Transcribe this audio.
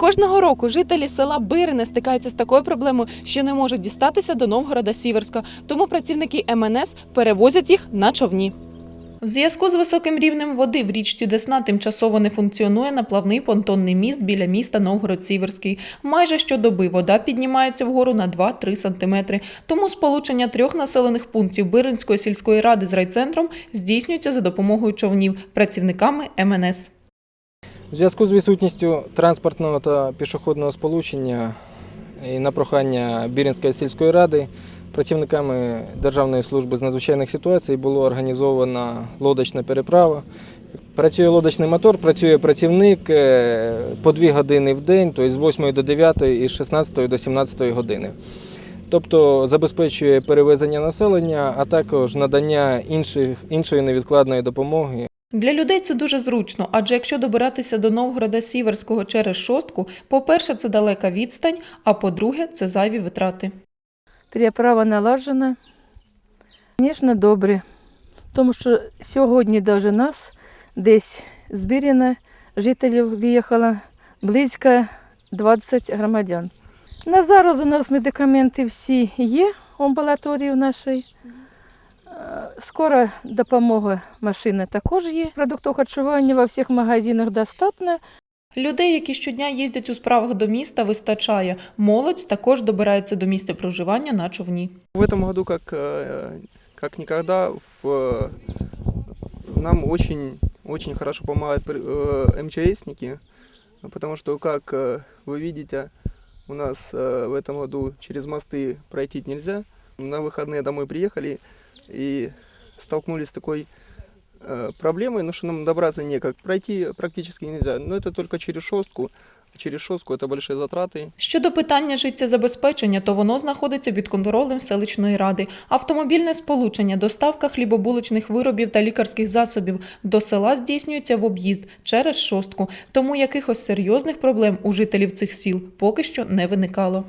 Кожного року жителі села Бирине стикаються з такою проблемою, що не можуть дістатися до Новгорода Сіверська. Тому працівники МНС перевозять їх на човні. В зв'язку з високим рівнем води в річці Десна тимчасово не функціонує наплавний понтонний міст біля міста Новгород-Сіверський. Майже щодоби вода піднімається вгору на 2-3 сантиметри. Тому сполучення трьох населених пунктів Биринської сільської ради з райцентром здійснюється за допомогою човнів працівниками МНС. У зв'язку з відсутністю транспортного та пішохідного сполучення і на прохання Бірінської сільської ради працівниками Державної служби з надзвичайних ситуацій було організована лодочна переправа. Працює лодочний мотор, працює працівник е, по 2 години в день, тобто з 8 до 9 і з 16 до 17 години. Тобто забезпечує перевезення населення, а також надання інших, іншої невідкладної допомоги Для людей це дуже зручно, адже якщо добиратися до Новгорода Сіверського через шостку, по-перше, це далека відстань, а по-друге, це зайві витрати. Переправа наладжена. Звісно, добре. Тому що сьогодні навіть нас десь з жителів виїхало близько 20 громадян. На зараз у нас медикаменти всі є в амбулаторії нашій. Е, Скора допомога машини також є. Продуктів харчування во всіх магазинах достатньо. Людей, які щодня їздять у справах до міста, вистачає. Молодь також добирається до місця проживання на човні. В этом году, как, э, как никогда, в, нам очень, очень хорошо помогают э, МЧСники, потому что, как э, вы видите, у нас э, в этом году через мосты пройти нельзя. На выходные домой приехали и столкнулись с такой э, проблемой, ну, что нам добраться некак. Пройти практически нельзя, но это только через шостку. Через шостку это большие затраты. Щодо питання життєзабезпечення, то воно знаходиться під контролем селищної ради. Автомобільне сполучення, доставка хлібобулочних виробів та лікарських засобів до села здійснюється в об'їзд через шостку. Тому якихось серйозних проблем у жителів цих сіл поки що не виникало.